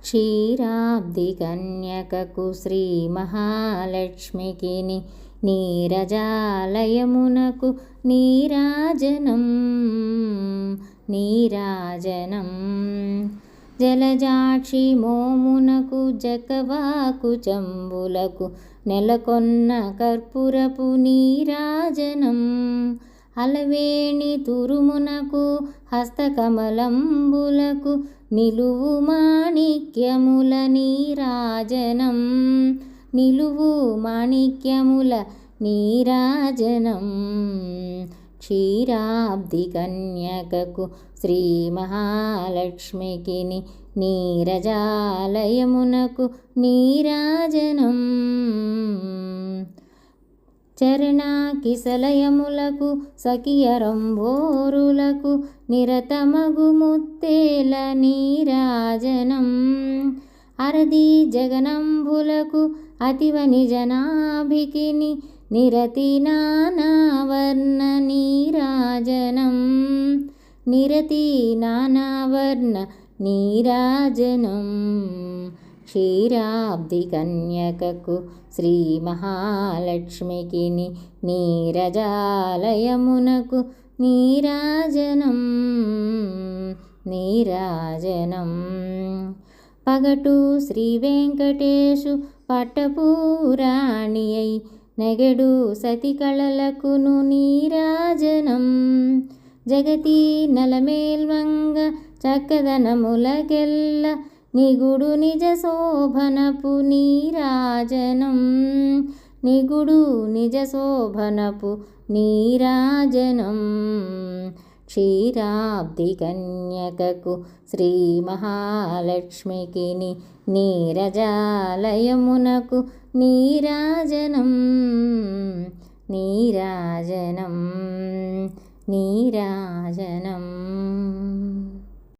క్షీరాబ్ది కన్యకకు శ్రీ మహాలక్ష్మికి నీరజాలయమునకు నీరాజనం నీరాజనం. జలజాక్షి మోమునకు జకవాకు చంబులకు నెలకొన్న కర్పూరపు నీరాజనం. అలవేణి తురుమునకు హస్తకమలంబులకు నిలువు మాణిక్యముల నీరాజనం. నిలువు మాణిక్యముల నీరాజనం. క్షీరాబ్ది కన్యకకు శ్రీ మహాలక్ష్మికి నీరజాలయమునకు నీరాజనం. చరణాకిశలయములకు సఖియరంభోరులకు నిరతమగు ముత్తేల నీరాజనం. అరది జగనంబులకు అతివని జనాభికిని నిరతి నానావర్ణ నీరాజనం. నిరతి నానావర్ణ నీరాజనం. క్షీరాబ్ది కన్యకకు శ్రీ మహాలక్ష్మికి నీరజాలయమునకు నీరాజనం నీరాజనం. పగటు శ్రీ వెంకటేశు పట్టపూరాణి అయి నెగడు సతి కళలకును నీరాజనం. జగతి నలమేల్వంగ చక్కదనములకెల్ల నిగుడు నిజ శోభనపు నీరాజనం. నిగుడు నిజ శోభనపు నీరాజనం. క్షీరాబ్ది కన్యకకు శ్రీ మహాలక్ష్మికిని నీరజాలయమునకు నీరాజనం. నీరాజనం. నీరాజనం.